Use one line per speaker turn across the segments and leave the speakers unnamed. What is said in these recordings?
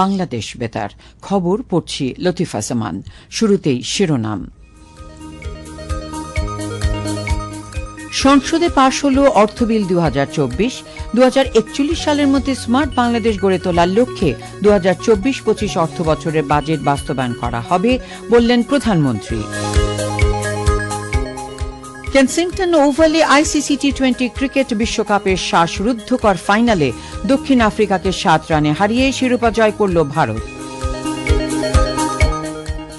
বাংলাদেশ বেতার খবর পড়ছি লতিফা জামান শুরুতেই শিরোনাম সংসদে পাশ হল অর্থ বিল দু হাজার চব্বিশ দু সালের মধ্যে স্মার্ট বাংলাদেশ গড়ে তোলার লক্ষ্যে দু হাজার চব্বিশ পঁচিশ অর্থ বছরের বাজেট বাস্তবায়ন করা হবে বললেন প্রধানমন্ত্রী কেনসিংটন ওভালে আইসিসি টি টোয়েন্টি ক্রিকেট বিশ্বকাপের শ্বাসরুদ্ধকর ফাইনালে দক্ষিণ আফ্রিকাকে সাত রানে হারিয়ে শিরোপা জয় করল ভারত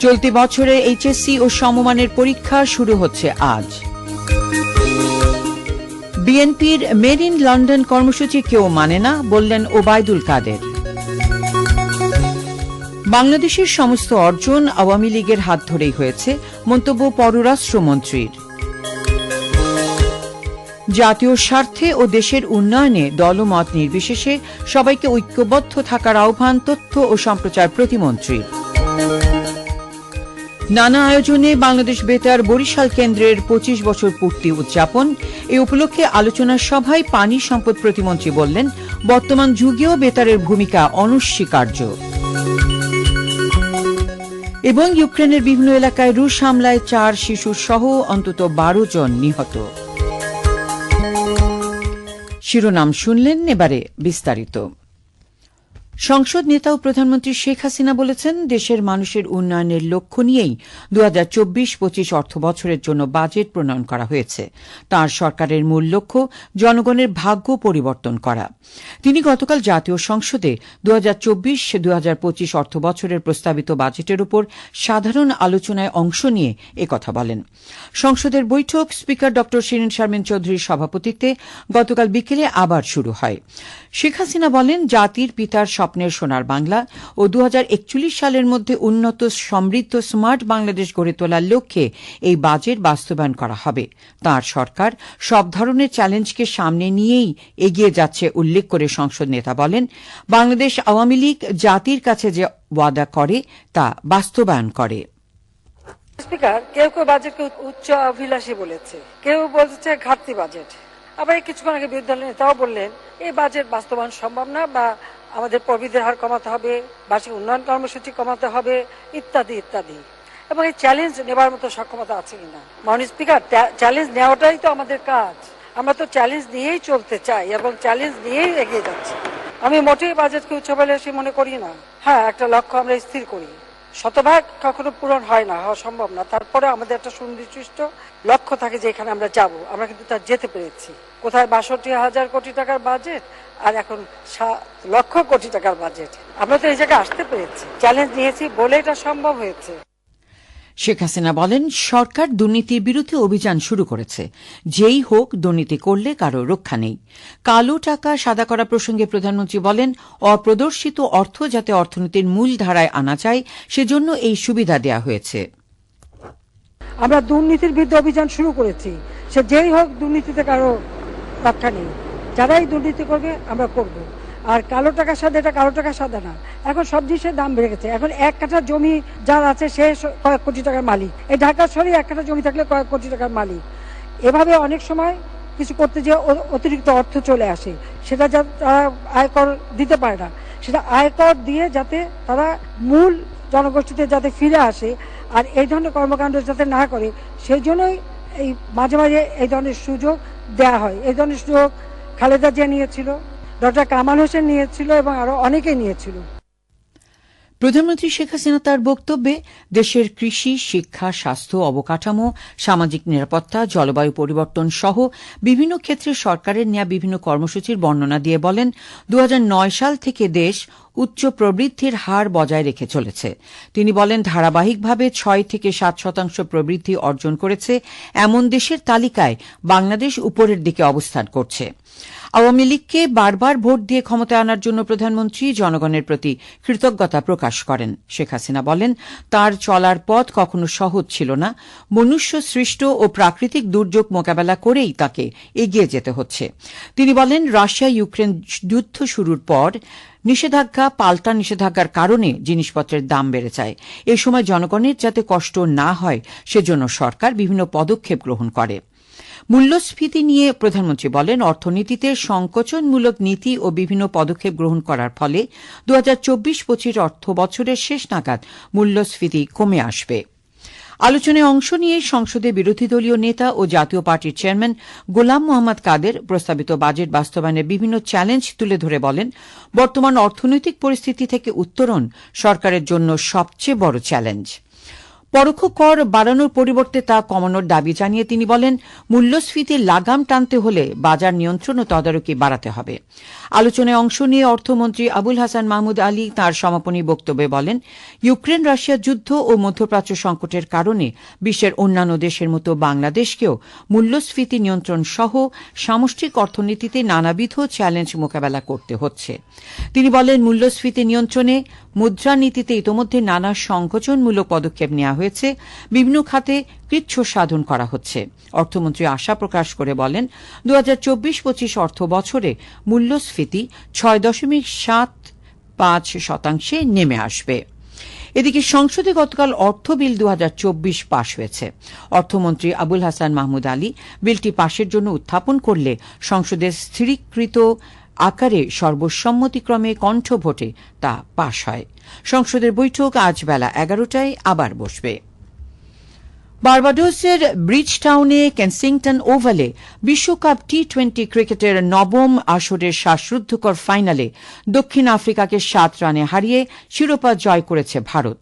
চলতি বছরে এইচএসসি ও সমমানের পরীক্ষা শুরু হচ্ছে আজ বিএনপির মেড ইন লন্ডন কর্মসূচি কেউ মানে না বললেন ওবায়দুল কাদের বাংলাদেশের সমস্ত অর্জন আওয়ামী লীগের হাত ধরেই হয়েছে মন্তব্য পররাষ্ট্রমন্ত্রীর জাতীয় স্বার্থে ও দেশের উন্নয়নে দলমত নির্বিশেষে সবাইকে ঐক্যবদ্ধ থাকার আহ্বান তথ্য ও সম্প্রচার প্রতিমন্ত্রী নানা আয়োজনে বাংলাদেশ বেতার বরিশাল কেন্দ্রের পঁচিশ বছর পূর্তি উদযাপন এ উপলক্ষে আলোচনা সভায় পানি সম্পদ প্রতিমন্ত্রী বললেন বর্তমান যুগেও বেতারের ভূমিকা অনস্বীকার্য এবং ইউক্রেনের বিভিন্ন এলাকায় রুশ হামলায় চার শিশু সহ অন্তত বারো জন নিহত শিরোনাম শুনলেন এবারে বিস্তারিত সংসদ নেতা ও প্রধানমন্ত্রী শেখ হাসিনা বলেছেন দেশের মানুষের উন্নয়নের লক্ষ্য নিয়েই দু হাজার চব্বিশ পঁচিশ অর্থ বছরের জন্য বাজেট প্রণয়ন করা হয়েছে তার সরকারের মূল লক্ষ্য জনগণের ভাগ্য পরিবর্তন করা তিনি গতকাল জাতীয় সংসদে দু হাজার চব্বিশ দু হাজার পঁচিশ অর্থ বছরের প্রস্তাবিত বাজেটের উপর সাধারণ আলোচনায় অংশ নিয়ে একথা বলেন সংসদের বৈঠক স্পিকার ড শিরিন শারমিন চৌধুরীর সভাপতিত্বে গতকাল বিকেলে আবার শুরু হয় শেখ হাসিনা বলেন জাতির পিতার স্বপ্নের সোনার বাংলা ও দু সালের মধ্যে উন্নত সমৃদ্ধ স্মার্ট বাংলাদেশ গড়ে তোলার লক্ষ্যে এই বাজেট বাস্তবায়ন করা হবে তার সরকার সব ধরনের চ্যালেঞ্জকে সামনে নিয়েই এগিয়ে যাচ্ছে উল্লেখ করে সংসদ নেতা বলেন বাংলাদেশ আওয়ামী লীগ জাতির কাছে যে ওয়াদা করে তা বাস্তবায়ন করে
স্পিকার কেউ কেউ বাজেটকে উচ্চ অভিলাষী বলেছে কেউ বলছে ঘাটতি বাজেট আবার কিছুক্ষণ আগে বিরোধী দলের নেতাও বললেন এই বাজেট বাস্তবায়ন সম্ভব না বা আমাদের প্রবৃদ্ধির হার কমাতে হবে বার্ষিক উন্নয়ন কর্মসূচি কমাতে হবে ইত্যাদি ইত্যাদি এবং এই চ্যালেঞ্জ নেবার মতো সক্ষমতা আছে কিনা মাননীয় স্পিকার চ্যালেঞ্জ নেওয়াটাই তো আমাদের কাজ আমরা তো চ্যালেঞ্জ নিয়েই চলতে চাই এবং চ্যালেঞ্জ নিয়েই এগিয়ে যাচ্ছি আমি মোটেই বাজেটকে উচ্চবালাসী মনে করি না হ্যাঁ একটা লক্ষ্য আমরা স্থির করি শতভাগ কখনো পূরণ হয় না হওয়া সম্ভব না তারপরে আমাদের একটা সুনির্দিষ্ট লক্ষ্য থাকে যে এখানে আমরা যাব আমরা কিন্তু তার যেতে পেরেছি কোথায় বাষট্টি হাজার কোটি টাকার বাজেট আর এখন লক্ষ কোটি টাকার বাজেট আমরা তো এই জায়গায় আসতে পেরেছি চ্যালেঞ্জ নিয়েছি বলে এটা সম্ভব হয়েছে
শেখ হাসিনা বলেন সরকার দুর্নীতির বিরুদ্ধে অভিযান শুরু করেছে যেই হোক দুর্নীতি করলে কারো রক্ষা নেই কালো টাকা সাদা করা প্রসঙ্গে প্রধানমন্ত্রী বলেন অপ্রদর্শিত অর্থ যাতে অর্থনীতির মূল ধারায় আনা যায় সেজন্য এই সুবিধা দেয়া হয়েছে
আমরা দুর্নীতির বিরুদ্ধে অভিযান শুরু করেছি সে যেই হোক দুর্নীতিতে কারো রক্ষা নেই যারাই দুর্নীতি করবে আমরা করব। আর কালো টাকার সাথে এটা কালো টাকার সাথে না এখন সব জিনিসের দাম বেড়ে গেছে এখন এক কাঠা জমি যার আছে সে কয়েক কোটি টাকার মালিক এই ঢাকার শহরে এক কাঠা জমি থাকলে কয়েক কোটি টাকার মালিক এভাবে অনেক সময় কিছু করতে যে অতিরিক্ত অর্থ চলে আসে সেটা যা তারা আয়কর দিতে পারে না সেটা আয়কর দিয়ে যাতে তারা মূল জনগোষ্ঠীতে যাতে ফিরে আসে আর এই ধরনের কর্মকাণ্ড যাতে না করে সেই জন্যই এই মাঝে মাঝে এই ধরনের সুযোগ দেয়া হয় এই ধরনের সুযোগ খালেদা জিয়া নিয়েছিল ডক্টর কামাল হোসেন নিয়েছিল এবং আরও অনেকেই নিয়েছিল
প্রধানমন্ত্রী শেখ হাসিনা তার বক্তব্যে দেশের কৃষি শিক্ষা স্বাস্থ্য অবকাঠামো সামাজিক নিরাপত্তা জলবায়ু পরিবর্তন সহ বিভিন্ন ক্ষেত্রে সরকারের নেওয়া বিভিন্ন কর্মসূচির বর্ণনা দিয়ে বলেন দু সাল থেকে দেশ উচ্চ প্রবৃদ্ধির হার বজায় রেখে চলেছে তিনি বলেন ধারাবাহিকভাবে ছয় থেকে সাত শতাংশ প্রবৃদ্ধি অর্জন করেছে এমন দেশের তালিকায় বাংলাদেশ উপরের দিকে অবস্থান করছে আওয়ামী লীগকে বারবার ভোট দিয়ে ক্ষমতায় আনার জন্য প্রধানমন্ত্রী জনগণের প্রতি কৃতজ্ঞতা প্রকাশ করেন শেখ হাসিনা বলেন তার চলার পথ কখনো সহজ ছিল না মনুষ্য সৃষ্ট ও প্রাকৃতিক দুর্যোগ মোকাবেলা করেই তাকে এগিয়ে যেতে হচ্ছে তিনি বলেন রাশিয়া ইউক্রেন যুদ্ধ শুরুর পর নিষেধাজ্ঞা পাল্টা নিষেধাজ্ঞার কারণে জিনিসপত্রের দাম বেড়ে যায় এ সময় জনগণের যাতে কষ্ট না হয় সেজন্য সরকার বিভিন্ন পদক্ষেপ গ্রহণ করে মূল্যস্ফীতি নিয়ে প্রধানমন্ত্রী বলেন অর্থনীতিতে সংকোচনমূলক নীতি ও বিভিন্ন পদক্ষেপ গ্রহণ করার ফলে দু হাজার চব্বিশ পঁচিশ অর্থ বছরের শেষ নাগাদ মূল্যস্ফীতি কমে আসবে আলোচনায় অংশ নিয়ে সংসদে বিরোধী দলীয় নেতা ও জাতীয় পার্টির চেয়ারম্যান গোলাম মোহাম্মদ কাদের প্রস্তাবিত বাজেট বাস্তবায়নের বিভিন্ন চ্যালেঞ্জ তুলে ধরে বলেন বর্তমান অর্থনৈতিক পরিস্থিতি থেকে উত্তরণ সরকারের জন্য সবচেয়ে বড় চ্যালেঞ্জ পরোক্ষ কর বাড়ানোর পরিবর্তে তা কমানোর দাবি জানিয়ে তিনি বলেন মূল্যস্ফীতির লাগাম টানতে হলে বাজার নিয়ন্ত্রণ ও তদারকি বাড়াতে হবে আলোচনায় অংশ নিয়ে অর্থমন্ত্রী আবুল হাসান মাহমুদ আলী তার সমাপনী বক্তব্যে বলেন ইউক্রেন রাশিয়া যুদ্ধ ও মধ্যপ্রাচ্য সংকটের কারণে বিশ্বের অন্যান্য দেশের মতো বাংলাদেশকেও মূল্যস্ফীতি নিয়ন্ত্রণ সহ সামষ্টিক অর্থনীতিতে নানাবিধ চ্যালেঞ্জ মোকাবেলা করতে হচ্ছে তিনি বলেন মূল্যস্ফীতি নিয়ন্ত্রণে মুদ্রানীতিতে ইতোমধ্যে নানা সংকোচনমূলক পদক্ষেপ নেওয়া হয়েছে বিভিন্ন খাতে কৃচ্ছ সাধন করা হচ্ছে অর্থমন্ত্রী আশা প্রকাশ করে বলেন দু হাজার চব্বিশ পঁচিশ অর্থ বছরে মূল্যস্ফীতি ছয় দশমিক সাত পাঁচ শতাংশে নেমে আসবে এদিকে সংসদে গতকাল অর্থ বিল দু পাশ হয়েছে অর্থমন্ত্রী আবুল হাসান মাহমুদ আলী বিলটি পাশের জন্য উত্থাপন করলে সংসদের স্থিরীকৃত আকারে সর্বসম্মতিক্রমে কণ্ঠভোটে তা পাশ হয় সংসদের বৈঠক আজ বেলা এগারোটায় আবার বসবে বার্বাডোসের ব্রিজটাউনে কেনসিংটন ওভালে বিশ্বকাপ টি টোয়েন্টি ক্রিকেটের নবম আসরের শ্বাসরুদ্ধকর ফাইনালে দক্ষিণ আফ্রিকাকে সাত রানে হারিয়ে শিরোপা জয় করেছে ভারত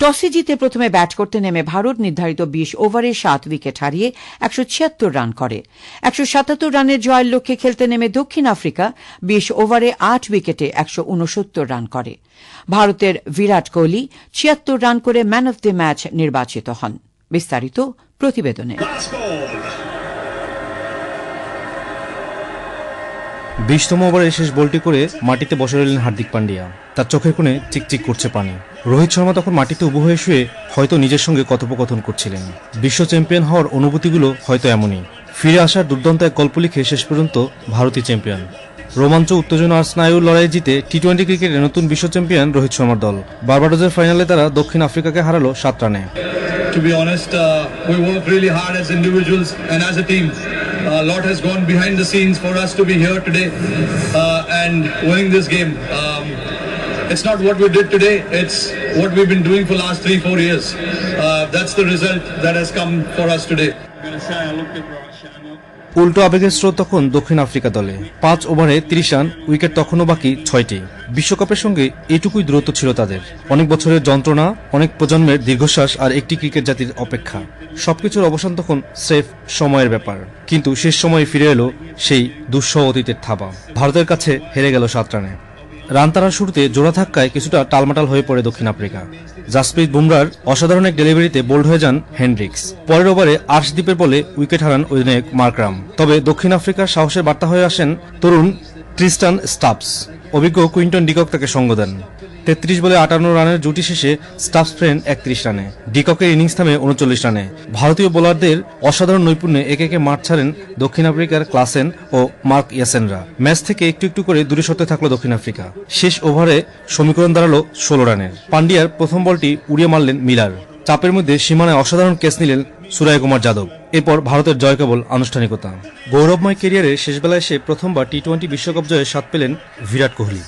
টসে জিতে প্রথমে ব্যাট করতে নেমে ভারত নির্ধারিত বিশ ওভারে সাত উইকেট হারিয়ে একশো রান করে একশো রানের জয়ের লক্ষ্যে খেলতে নেমে দক্ষিণ আফ্রিকা বিশ ওভারে আট উইকেটে একশো রান করে ভারতের বিরাট কোহলি ছিয়াত্তর রান করে ম্যান অব দ্য ম্যাচ নির্বাচিত হন বিস্তারিত প্রতিবেদনে
বিশতম ওভারের শেষ বলটি করে মাটিতে বসে রইলেন হার্দিক পান্ডিয়া তার চোখের কোণে চিকচিক করছে পানি রোহিত শর্মা তখন মাটিতে উবু হয়ে শুয়ে হয়তো নিজের সঙ্গে কথোপকথন করছিলেন বিশ্ব চ্যাম্পিয়ন হওয়ার অনুভূতিগুলো হয়তো এমনই ফিরে আসার দুর্দান্ত এক গল্প লিখে শেষ পর্যন্ত ভারতীয় চ্যাম্পিয়ন রোমাঞ্চ উত্তেজনা আর স্নায়ুর লড়াই জিতে টি টোয়েন্টি ক্রিকেটে নতুন বিশ্ব চ্যাম্পিয়ন রোহিত শর্মার দল বার্বাডোজের ফাইনালে তারা দক্ষিণ আফ্রিকাকে হারালো সাত রানে
To be honest, uh, we work really hard as individuals and as a team. Uh, a lot has gone behind the scenes for us to be here today uh, and winning this game. Um, it's not what we did today, it's what we've been doing for last three, four years. Uh, that's the result that has come for us today. I'm going to say I looked
at উল্টো আবেগের স্রোত তখন দক্ষিণ Africa দলে পাঁচ ওভারে তিরিশ run wicket তখনও বাকি ছয়টি বিশ্বকাপের সঙ্গে এটুকুই দূরত্ব ছিল তাদের অনেক বছরের যন্ত্রণা অনেক প্রজন্মের দীর্ঘশ্বাস আর একটি ক্রিকেট জাতির অপেক্ষা সবকিছুর অবসান তখন সেফ সময়ের ব্যাপার কিন্তু শেষ সময়ে ফিরে এলো সেই দুঃসহ অতীতের থাবা ভারতের কাছে হেরে গেল সাত রানে রানতারার শুরুতে জোড়া ধাক্কায় কিছুটা টালমাটাল হয়ে পড়ে দক্ষিণ আফ্রিকা জাসপ্রীত বুমরার অসাধারণ এক ডেলিভারিতে বোল্ড হয়ে যান হেনড্রিক্স পরের ওভারে আর্শদ্বীপের বলে উইকেট হারান অধিনায়ক মার্করাম তবে দক্ষিণ আফ্রিকার সাহসের বার্তা হয়ে আসেন তরুণ ট্রিস্টান স্টাপস অভিজ্ঞ কুইন্টন ডিকক তাকে সঙ্গ দেন তেত্রিশ বলে আটান্ন রানের জুটি শেষে স্টাফ স্প্রেন একত্রিশ রানে ডিককের ইনিংস থামে উনচল্লিশ রানে ভারতীয় বোলারদের অসাধারণ নৈপুণ্যে একে একে মাঠ ছাড়েন দক্ষিণ আফ্রিকার ক্লাসেন ও মার্ক ইয়াসেনরা ম্যাচ থেকে একটু একটু করে দূরে সরতে থাকলো দক্ষিণ আফ্রিকা শেষ ওভারে সমীকরণ দাঁড়ালো ষোলো রানের পান্ডিয়ার প্রথম বলটি উড়িয়ে মারলেন মিলার চাপের মধ্যে সীমানায় অসাধারণ কেস নিলেন সুরায় কুমার যাদব এরপর ভারতের জয় কেবল আনুষ্ঠানিকতা গৌরবময় ক্যারিয়ারে শেষবেলায় এসে প্রথমবার টি টোয়েন্টি বিশ্বকাপ জয়ে স্বাদ পেলেন বিরাট কোহলি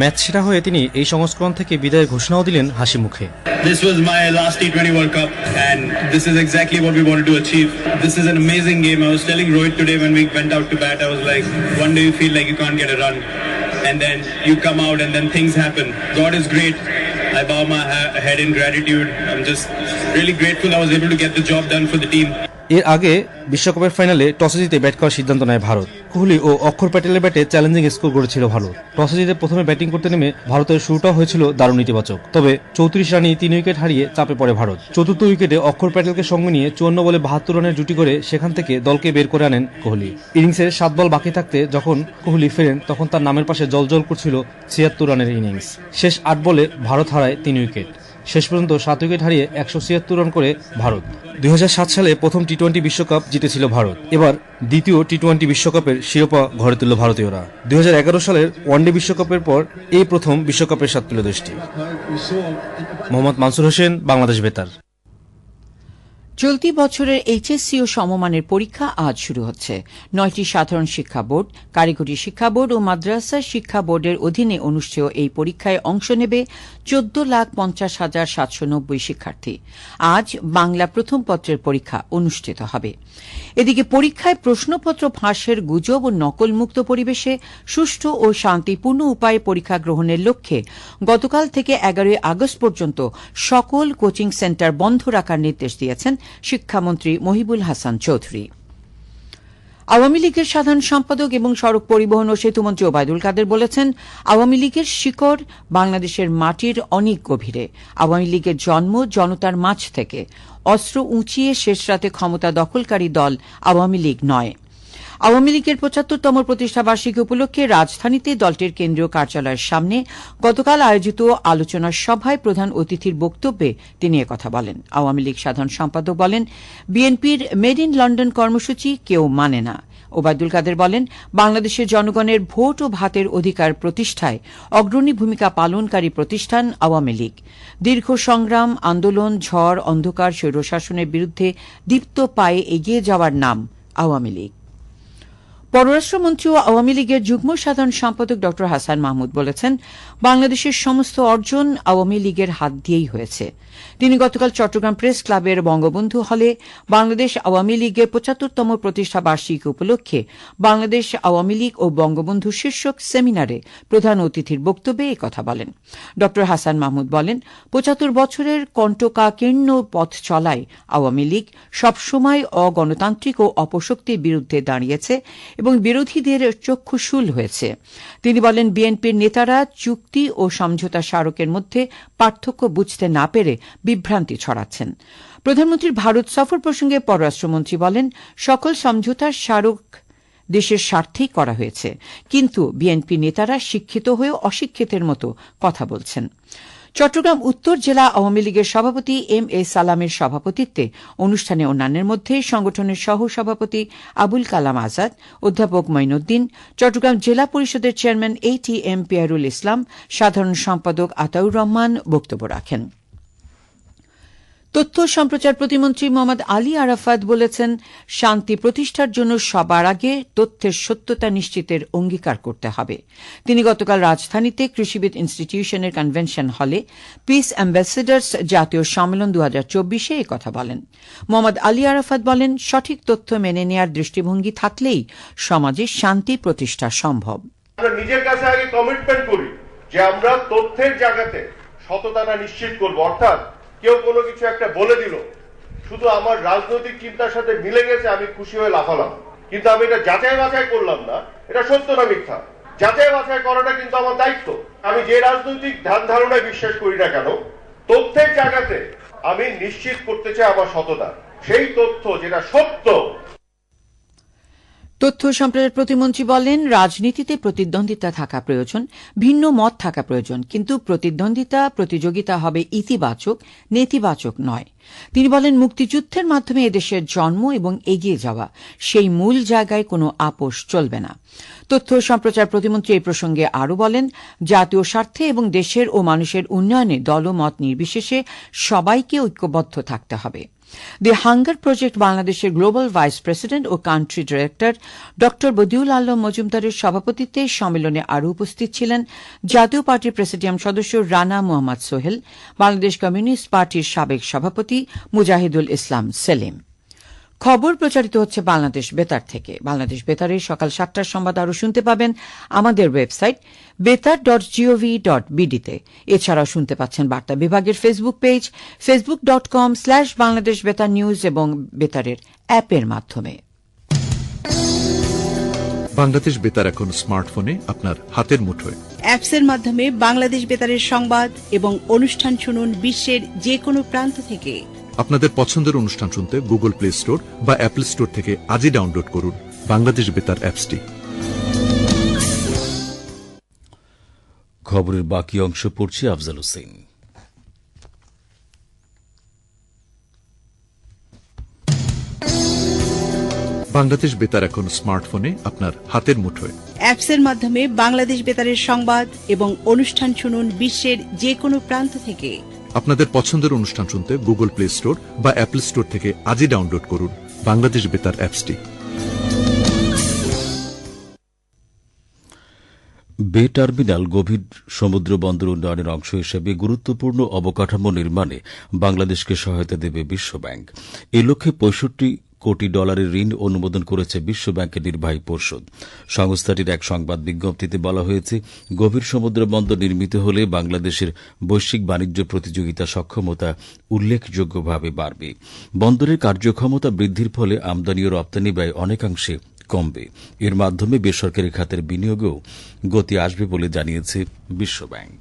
ম্যাচ সেরা হয়ে তিনি এই সংস্করণ থেকে বিদায়ের ঘোষণাও দিলেন হাসি মুখে
This was my last T20 World Cup and this is exactly what we wanted to achieve. This is an amazing game. I was telling Rohit today when we went out to bat, I was like, one day you feel like you can't get a run. And then you come out and then things happen. God is great. I bow my head in gratitude. I'm just really grateful I was able to get the job done for the team.
এর আগে বিশ্বকাপের ফাইনালে টসে জিতে bat করার সিদ্ধান্ত নেয় ভারত কোহলি ও অক্ষর প্যাটেলের ব্যাটে চ্যালেঞ্জিং স্কোর করেছিল ভারত টসে জিতে প্রথমে ব্যাটিং করতে নেমে ভারতের শুরুটা হয়েছিল দারুণ ইতিবাচক তবে চৌত্রিশ রানে তিন উইকেট হারিয়ে চাপে পড়ে ভারত চতুর্থ উইকেটে অক্ষর প্যাটেলকে সঙ্গে নিয়ে চুয়ান্ন বলে বাহাত্তর রানের জুটি করে সেখান থেকে দলকে বের করে আনেন কোহলি ইনিংসের সাত বল বাকি থাকতে যখন কোহলি ফেরেন তখন তার নামের পাশে জল করছিল ছিয়াত্তর রানের ইনিংস শেষ আট বলে ভারত হারায় তিন উইকেট শেষ পর্যন্ত সাত উইকেট হারিয়ে একশো ছিয়াত্তর রান করে ভারত দুই সালে প্রথম টি টোয়েন্টি বিশ্বকাপ জিতেছিল ভারত এবার দ্বিতীয় টি টোয়েন্টি বিশ্বকাপের শিরোপা ঘরে তুলল ভারতীয়রা দুই সালের ওয়ানডে বিশ্বকাপের পর এই প্রথম বিশ্বকাপের স্বাদ তুলে দেশটি
মোহাম্মদ মানসুর হোসেন বাংলাদেশ বেতার চলতি বছরের এইচএসসি ও সমমানের পরীক্ষা আজ শুরু হচ্ছে নয়টি সাধারণ শিক্ষা বোর্ড কারিগরি শিক্ষা বোর্ড ও মাদ্রাসা শিক্ষা বোর্ডের অধীনে অনুষ্ঠেয় এই পরীক্ষায় অংশ নেবে চোদ্দ লাখ পঞ্চাশ হাজার সাতশো নব্বই শিক্ষার্থী আজ বাংলা প্রথম পত্রের পরীক্ষা অনুষ্ঠিত হবে এদিকে পরীক্ষায় প্রশ্নপত্র ফাঁসের গুজব ও নকলমুক্ত পরিবেশে সুষ্ঠু ও শান্তিপূর্ণ উপায়ে পরীক্ষা গ্রহণের লক্ষ্যে গতকাল থেকে এগারোই আগস্ট পর্যন্ত সকল কোচিং সেন্টার বন্ধ রাখার নির্দেশ দিয়েছেন শিক্ষামন্ত্রী মহিবুল হাসান চৌধুরী আওয়ামী লীগের সাধারণ সম্পাদক এবং সড়ক পরিবহন ও সেতুমন্ত্রী ওবায়দুল কাদের বলেছেন আওয়ামী লীগের শিকড় বাংলাদেশের মাটির অনেক গভীরে আওয়ামী লীগের জন্ম জনতার মাঝ থেকে অস্ত্র উঁচিয়ে শেষ রাতে ক্ষমতা দখলকারী দল আওয়ামী লীগ নয় আওয়ামী লীগের পঁচাত্তরতম প্রতিষ্ঠাবার্ষিকী উপলক্ষে রাজধানীতে দলটির কেন্দ্রীয় কার্যালয়ের সামনে গতকাল আয়োজিত আলোচনা সভায় প্রধান অতিথির বক্তব্যে তিনি একথা বলেন আওয়ামী লীগ সাধারণ সম্পাদক বলেন বিএনপির মেড ইন লন্ডন কর্মসূচি কেউ মানে না ওবায়দুল কাদের বলেন বাংলাদেশের জনগণের ভোট ও ভাতের অধিকার প্রতিষ্ঠায় অগ্রণী ভূমিকা পালনকারী প্রতিষ্ঠান আওয়ামী লীগ দীর্ঘ সংগ্রাম আন্দোলন ঝড় অন্ধকার স্বৈরশাসনের বিরুদ্ধে দীপ্ত পায়ে এগিয়ে যাওয়ার নাম আওয়ামী লীগ পররাষ্ট্রমন্ত্রী ও আওয়ামী লীগের যুগ্ম সাধারণ সম্পাদক ড হাসান মাহমুদ বলেছেন বাংলাদেশের সমস্ত অর্জন আওয়ামী লীগের হাত দিয়েই হয়েছে তিনি গতকাল চট্টগ্রাম প্রেস ক্লাবের বঙ্গবন্ধু হলে বাংলাদেশ আওয়ামী লীগের পঁচাত্তরতম প্রতিষ্ঠা বার্ষিকী উপলক্ষে বাংলাদেশ আওয়ামী লীগ ও বঙ্গবন্ধু শীর্ষক সেমিনারে প্রধান অতিথির বক্তব্যে কথা বলেন ড হাসান মাহমুদ বলেন পঁচাত্তর বছরের কণ্টকাকীর্ণ পথ চলায় আওয়ামী লীগ সবসময় অগণতান্ত্রিক ও অপশক্তির বিরুদ্ধে দাঁড়িয়েছে এবং বিরোধীদের চক্ষুশূল হয়েছে তিনি বলেন বিএনপির নেতারা চুক্তি ও সমঝোতা স্মারকের মধ্যে পার্থক্য বুঝতে না পেরে বিভ্রান্তি ছড়াচ্ছেন প্রধানমন্ত্রীর ভারত সফর প্রসঙ্গে পররাষ্ট্রমন্ত্রী বলেন সকল সমঝোতার স্মারক দেশের স্বার্থেই করা হয়েছে কিন্তু বিএনপি নেতারা শিক্ষিত হয়েও অশিক্ষিতের মতো কথা বলছেন চট্টগ্রাম উত্তর জেলা আওয়ামী লীগের সভাপতি এম এ সালামের সভাপতিত্বে অনুষ্ঠানে অন্যান্যের মধ্যে সংগঠনের সহ সভাপতি আবুল কালাম আজাদ অধ্যাপক মঈনুদ্দিন চট্টগ্রাম জেলা পরিষদের চেয়ারম্যান এ টি এম পেয়ারুল ইসলাম সাধারণ সম্পাদক আতাউর রহমান বক্তব্য রাখেন তথ্য সম্প্রচার প্রতিমন্ত্রী মোহাম্মদ আলী আরাফাত বলেছেন শান্তি প্রতিষ্ঠার জন্য সবার আগে তথ্যের সত্যতা নিশ্চিতের অঙ্গীকার করতে হবে তিনি গতকাল রাজধানীতে কৃষিবিদ ইনস্টিটিউশনের কনভেনশন হলে পিস অ্যাম্বাসেডার্স জাতীয় সম্মেলন দু হাজার চব্বিশে কথা বলেন মোহাম্মদ আলী আরাফাত বলেন সঠিক তথ্য মেনে নেয়ার দৃষ্টিভঙ্গি থাকলেই সমাজে শান্তি প্রতিষ্ঠা সম্ভব
নিজের কাছে আগে কমিটমেন্ট করি যে আমরা তথ্যের জায়গাতে সততা নিশ্চিত করব অর্থাৎ কেউ কোনো কিছু একটা বলে দিল শুধু আমার রাজনৈতিক চিন্তার সাথে মিলে গেছে আমি খুশি হয়ে লাফালাম কিন্তু আমি এটা যাচাই বাছাই করলাম না এটা সত্য না মিথ্যা যাচাই বাছাই করাটা কিন্তু আমার দায়িত্ব আমি যে রাজনৈতিক ধ্যান ধারণায় বিশ্বাস করি না কেন তথ্যের জায়গাতে আমি নিশ্চিত করতে চাই আমার সততা সেই তথ্য যেটা সত্য
তথ্য সম্প্রচার প্রতিমন্ত্রী বলেন রাজনীতিতে প্রতিদ্বন্দ্বিতা থাকা প্রয়োজন ভিন্ন মত থাকা প্রয়োজন কিন্তু প্রতিদ্বন্দ্বিতা প্রতিযোগিতা হবে ইতিবাচক নেতিবাচক নয় তিনি বলেন মুক্তিযুদ্ধের মাধ্যমে এদেশের জন্ম এবং এগিয়ে যাওয়া সেই মূল জায়গায় কোনো আপোষ চলবে না তথ্য সম্প্রচার প্রতিমন্ত্রী এই প্রসঙ্গে আরও বলেন জাতীয় স্বার্থে এবং দেশের ও মানুষের উন্নয়নে দলমত নির্বিশেষে সবাইকে ঐক্যবদ্ধ থাকতে হবে দি হাঙ্গার প্রজেক্ট বাংলাদেশের গ্লোবাল ভাইস প্রেসিডেন্ট ও কান্ট্রি ডিরেক্টর ড বদিউল আলম মজুমদারের সভাপতিত্বে সম্মেলনে আরও উপস্থিত ছিলেন জাতীয় পার্টির প্রেসিডিয়াম সদস্য রানা মোহাম্মদ সোহেল বাংলাদেশ কমিউনিস্ট পার্টির সাবেক সভাপতি মুজাহিদুল ইসলাম সেলিম খবর প্রচারিত হচ্ছে বাংলাদেশ বেতার থেকে বাংলাদেশ বেতারের সকাল সাতটার সংবাদ আরও শুনতে পাবেন আমাদের ওয়েবসাইট বেতার ডট জিওভি ডট বিডিতে এছাড়াও শুনতে পাচ্ছেন বার্তা বিভাগের Facebook page Facebook dot com slash Bangladesh Betar news এবং বেতারের অ্যাপের মাধ্যমে
বাংলাদেশ বেতার এখন স্মার্টফোনে আপনার হাতের মুঠোয়
অ্যাপসের মাধ্যমে বাংলাদেশ বেতারের সংবাদ এবং অনুষ্ঠান শুনুন বিশ্বের যে কোনো প্রান্ত থেকে
আপনাদের পছন্দের অনুষ্ঠান শুনতে গুগল প্লে স্টোর বা অ্যাপল স্টোর থেকে আজই ডাউনলোড করুন বাংলাদেশ বেতার অ্যাপসটি
খবরের বাকি অংশ পড়ছে আফজাল হোসেন
বাংলাদেশ বেতার এখন স্মার্টফোনে আপনার হাতের মুঠোয়
অ্যাপসের মাধ্যমে বাংলাদেশ বেতারের সংবাদ এবং অনুষ্ঠান শুনুন বিশ্বের যে কোনো প্রান্ত থেকে
আপনাদের পছন্দের অনুষ্ঠান শুনতে গুগল প্লে স্টোর বা অ্যাপল স্টোর থেকে আজই ডাউনলোড করুন বাংলাদেশ বেতার অ্যাপসটি
বে টার্মিনাল গভীর সমুদ্র বন্দর উন্নয়নের অংশ হিসেবে গুরুত্বপূর্ণ অবকাঠামো নির্মাণে বাংলাদেশকে সহায়তা দেবে বিশ্বব্যাংক এ লক্ষ্যে পঁয়ষট্টি কোটি ডলারের ঋণ অনুমোদন করেছে বিশ্বব্যাংকের নির্বাহী পর্ষদ সংস্থাটির এক সংবাদ বিজ্ঞপ্তিতে বলা হয়েছে গভীর সমুদ্র বন্দর নির্মিত হলে বাংলাদেশের বৈশ্বিক বাণিজ্য প্রতিযোগিতা সক্ষমতা উল্লেখযোগ্যভাবে বাড়বে বন্দরের কার্যক্ষমতা বৃদ্ধির ফলে আমদানি ও রপ্তানি ব্যয় অনেকাংশে কমবে এর মাধ্যমে বেসরকারি খাতের বিনিয়োগেও গতি আসবে বলে জানিয়েছে বিশ্বব্যাংক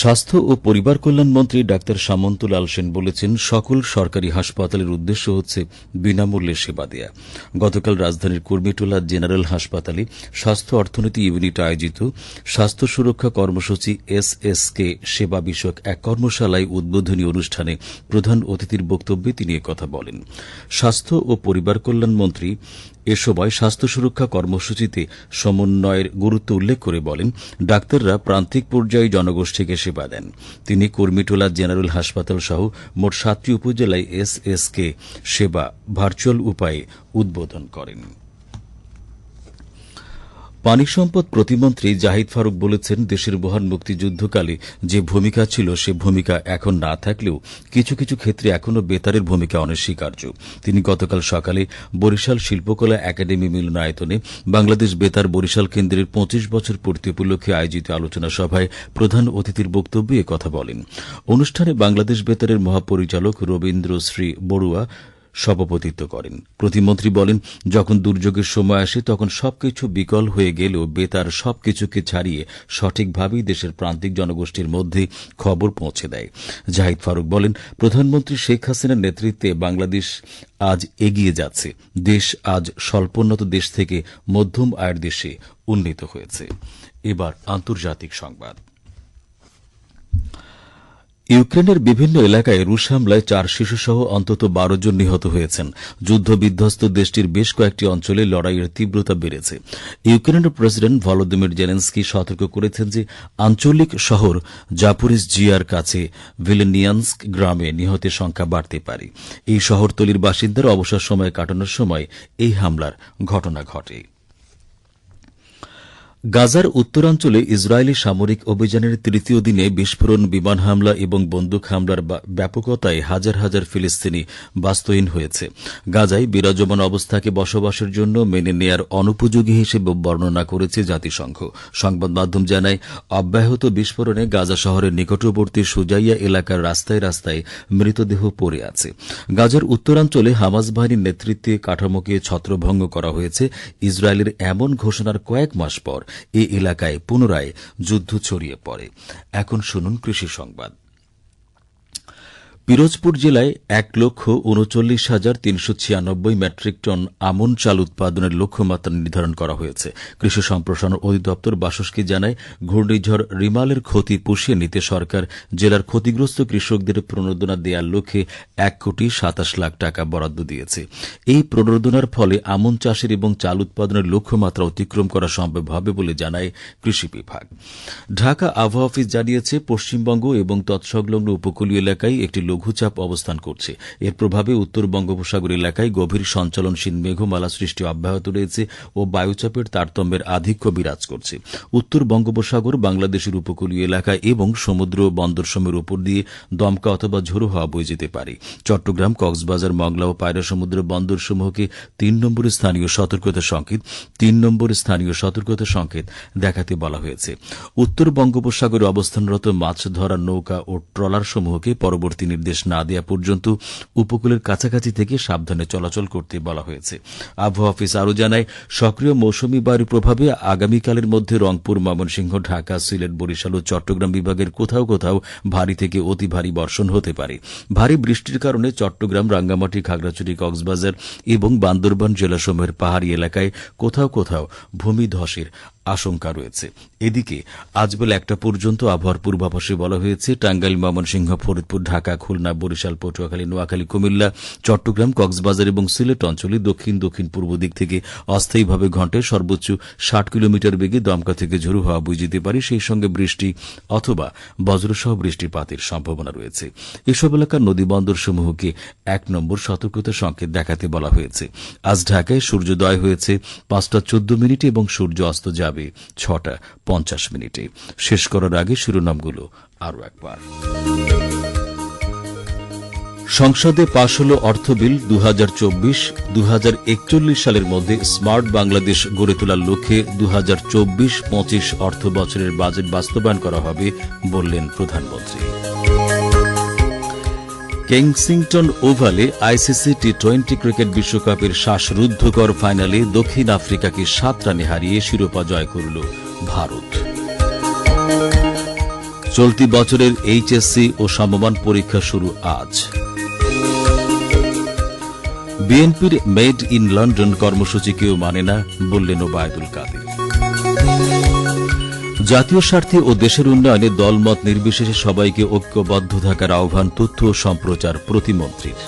স্বাস্থ্য ও পরিবার কল্যাণ মন্ত্রী ডাক্তার লাল সেন বলেছেন সকল সরকারি হাসপাতালের উদ্দেশ্য হচ্ছে বিনামূল্যে সেবা দেয়া গতকাল রাজধানীর কুর্মিটোলা জেনারেল হাসপাতালে স্বাস্থ্য অর্থনীতি ইউনিট আয়োজিত স্বাস্থ্য সুরক্ষা কর্মসূচি এসএসকে সেবা বিষয়ক এক কর্মশালায় উদ্বোধনী অনুষ্ঠানে প্রধান অতিথির বক্তব্যে তিনি কথা বলেন স্বাস্থ্য ও পরিবার কল্যাণ মন্ত্রী এ সময় স্বাস্থ্য সুরক্ষা কর্মসূচিতে সমন্বয়ের গুরুত্ব উল্লেখ করে বলেন ডাক্তাররা প্রান্তিক পর্যায়ে জনগোষ্ঠীকে সেবা দেন তিনি কর্মীটোলা জেনারেল হাসপাতাল সহ মোট সাতটি উপজেলায় এসএসকে সেবা ভার্চুয়াল উপায়ে উদ্বোধন করেন পানি সম্পদ প্রতিমন্ত্রী জাহিদ ফারুক বলেছেন দেশের মহান মুক্তিযুদ্ধকালে যে ভূমিকা ছিল সে ভূমিকা এখন না থাকলেও কিছু কিছু ক্ষেত্রে এখনও বেতারের ভূমিকা অনস্বীকার্য তিনি গতকাল সকালে বরিশাল শিল্পকলা একাডেমি মিলনায়তনে বাংলাদেশ বেতার বরিশাল কেন্দ্রের পঁচিশ বছর পূর্তি উপলক্ষে আয়োজিত আলোচনা সভায় প্রধান অতিথির বক্তব্যে কথা বলেন অনুষ্ঠানে বাংলাদেশ বেতারের মহাপরিচালক রবীন্দ্র শ্রী বড়ুয়া সভাপতিত্ব করেন প্রতিমন্ত্রী বলেন যখন দুর্যোগের সময় আসে তখন সবকিছু বিকল হয়ে গেলেও বেতার সবকিছুকে ছাড়িয়ে সঠিকভাবেই দেশের প্রান্তিক জনগোষ্ঠীর মধ্যে খবর পৌঁছে দেয় জাহিদ ফারুক বলেন প্রধানমন্ত্রী শেখ হাসিনার নেতৃত্বে বাংলাদেশ আজ এগিয়ে যাচ্ছে দেশ আজ স্বল্পোন্নত দেশ থেকে মধ্যম আয়ের দেশে উন্নীত হয়েছে এবার আন্তর্জাতিক সংবাদ ইউক্রেনের বিভিন্ন এলাকায় রুশ হামলায় চার শিশুসহ অন্তত বারো জন নিহত হয়েছেন যুদ্ধবিধ্বস্ত দেশটির বেশ কয়েকটি অঞ্চলে লড়াইয়ের তীব্রতা বেড়েছে ইউক্রেনের প্রেসিডেন্ট ভলোদিমির জেলেন্সকি সতর্ক করেছেন যে আঞ্চলিক শহর জাপুরিস জিয়ার কাছে ভিলেনিয়ানস্ক গ্রামে নিহতের সংখ্যা বাড়তে পারে এই শহরতলির বাসিন্দার অবসর সময় কাটানোর সময় এই হামলার ঘটনা ঘটে গাজার উত্তরাঞ্চলে ইসরায়েলি সামরিক অভিযানের তৃতীয় দিনে বিস্ফোরণ বিমান হামলা এবং বন্দুক হামলার ব্যাপকতায় হাজার হাজার ফিলিস্তিনি বাস্তহীন হয়েছে গাজায় বিরাজমান অবস্থাকে বসবাসের জন্য মেনে নেয়ার অনুপযোগী হিসেবে বর্ণনা করেছে জাতিসংঘ সংবাদ মাধ্যম জানায় অব্যাহত বিস্ফোরণে গাজা শহরের নিকটবর্তী সুজাইয়া এলাকার রাস্তায় রাস্তায় মৃতদেহ পড়ে আছে গাজার উত্তরাঞ্চলে হামাজ বাহিনীর নেতৃত্বে কাঠামোকে ছত্রভঙ্গ করা হয়েছে ইসরায়েলের এমন ঘোষণার কয়েক মাস পর এ এলাকায় পুনরায় যুদ্ধ ছড়িয়ে পড়ে এখন শুনুন কৃষি সংবাদ পিরোজপুর জেলায় এক লক্ষ উনচল্লিশ হাজার তিনশো ছিয়ানব্বই মেট্রিক টন আমন চাল উৎপাদনের লক্ষ্যমাত্রা নির্ধারণ করা হয়েছে কৃষি সম্প্রসারণ অধিদপ্তর বাসসকে জানায় ঘূর্ণিঝড় রিমালের ক্ষতি পুষিয়ে নিতে সরকার জেলার ক্ষতিগ্রস্ত কৃষকদের প্রণোদনা দেওয়ার লক্ষ্যে এক কোটি সাতাশ লাখ টাকা বরাদ্দ দিয়েছে এই প্রণোদনার ফলে আমন চাষের এবং চাল উৎপাদনের লক্ষ্যমাত্রা অতিক্রম করা সম্ভব হবে বলে জানায় কৃষি বিভাগ ঢাকা আবহাওয়া অফিস জানিয়েছে পশ্চিমবঙ্গ এবং তৎসংলগ্ন উপকূলীয় এলাকায় একটি লঘু লঘুচাপ অবস্থান করছে এর প্রভাবে উত্তর বঙ্গোপসাগর এলাকায় গভীর সঞ্চালনশীল মেঘমালা সৃষ্টি অব্যাহত রয়েছে ও বায়ুচাপের তারতম্যের আধিক্য বিরাজ করছে উত্তর বঙ্গোপসাগর বাংলাদেশের উপকূলীয় এলাকা এবং সমুদ্র বন্দরসমের উপর দিয়ে দমকা অথবা ঝোড়ো হওয়া বয়ে যেতে পারে চট্টগ্রাম কক্সবাজার মংলা ও পায়রা সমুদ্র বন্দরসমূহকে তিন নম্বর স্থানীয় সতর্কতা সংকেত তিন নম্বর স্থানীয় সতর্কতা সংকেত দেখাতে বলা হয়েছে উত্তর বঙ্গোপসাগরে অবস্থানরত মাছ ধরার নৌকা ও ট্রলারসমূহকে পরবর্তী নির্দেশ না দেওয়া পর্যন্ত উপকূলের কাছাকাছি থেকে সাবধানে চলাচল করতে বলা হয়েছে আবহাওয়া অফিস আরও জানায় সক্রিয় মৌসুমি বায়ুর প্রভাবে আগামীকালের মধ্যে রংপুর ময়মনসিংহ ঢাকা সিলেট বরিশাল ও চট্টগ্রাম বিভাগের কোথাও কোথাও ভারী থেকে অতি ভারী বর্ষণ হতে পারে ভারী বৃষ্টির কারণে চট্টগ্রাম রাঙ্গামাটি খাগড়াছড়ি কক্সবাজার এবং বান্দরবান জেলাসমূহের পাহাড়ি এলাকায় কোথাও কোথাও ভূমিধসের আশঙ্কা রয়েছে এদিকে আজ বেলা একটা পর্যন্ত আবহাওয়ার পূর্বাভাসে বলা হয়েছে টাঙ্গাইল ময়মনসিংহ ফরিদপুর ঢাকা খুলনা বরিশাল পটুয়াখালী নোয়াখালী কুমিল্লা চট্টগ্রাম কক্সবাজার এবং সিলেট অঞ্চলে দক্ষিণ দক্ষিণ পূর্ব দিক থেকে অস্থায়ীভাবে ঘণ্টায় সর্বোচ্চ ষাট কিলোমিটার বেগে দমকা থেকে ঝুড়ু হওয়া বুঝিতে পারে সেই সঙ্গে বৃষ্টি অথবা বজ্রসহ বৃষ্টিপাতের সম্ভাবনা রয়েছে এসব এলাকার বন্দর সমূহকে এক নম্বর সতর্কতা সংকেত দেখাতে বলা হয়েছে আজ ঢাকায় সূর্যোদয় হয়েছে পাঁচটা চোদ্দ মিনিট এবং সূর্য অস্ত যাবে যাবে ছটা পঞ্চাশ মিনিটে শেষ করার আগে শিরোনামগুলো আরও একবার সংসদে পাশ হল অর্থ বিল দু হাজার সালের মধ্যে স্মার্ট বাংলাদেশ গড়ে তোলার লক্ষ্যে দু হাজার অর্থ বছরের বাজেট বাস্তবায়ন করা হবে বললেন প্রধানমন্ত্রী কেংসিংটন ওভালে আইসিসি টি টোয়েন্টি ক্রিকেট বিশ্বকাপের শ্বাসরুদ্ধকর ফাইনালে দক্ষিণ আফ্রিকাকে সাত রানে হারিয়ে শিরোপা জয় করল ভারত চলতি বছরের এইচএসসি ও সমমান পরীক্ষা শুরু আজ বিএনপির মেড ইন লন্ডন কর্মসূচি কেউ মানে না বললেন ওবায়দুল কাদের জাতীয় স্বার্থে ও দেশের উন্নয়নে দলমত নির্বিশেষে সবাইকে ঐক্যবদ্ধ থাকার আহ্বান তথ্য ও সম্প্রচার প্রতিমন্ত্রীর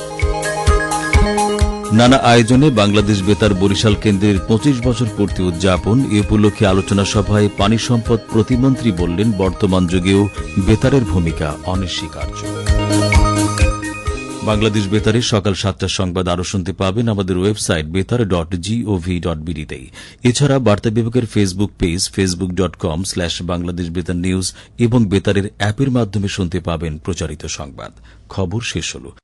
নানা আয়োজনে বাংলাদেশ বেতার বরিশাল কেন্দ্রের পঁচিশ বছর পূর্তি উদযাপন এ উপলক্ষে আলোচনা সভায় পানি সম্পদ প্রতিমন্ত্রী বললেন বর্তমান যুগেও বেতারের ভূমিকা অনস্বীকার্য বাংলাদেশ বেতারে সকাল সাতটার সংবাদ আরও শুনতে পাবেন আমাদের ওয়েবসাইট বেতার ডট জিওভি ডট বিডিতে এছাড়া বার্তা বিভাগের Facebook page Facebook dot com slash Bangladesh Betar news এবং বেতারের অ্যাপের মাধ্যমে শুনতে পাবেন প্রচারিত সংবাদ খবর শেষ হলো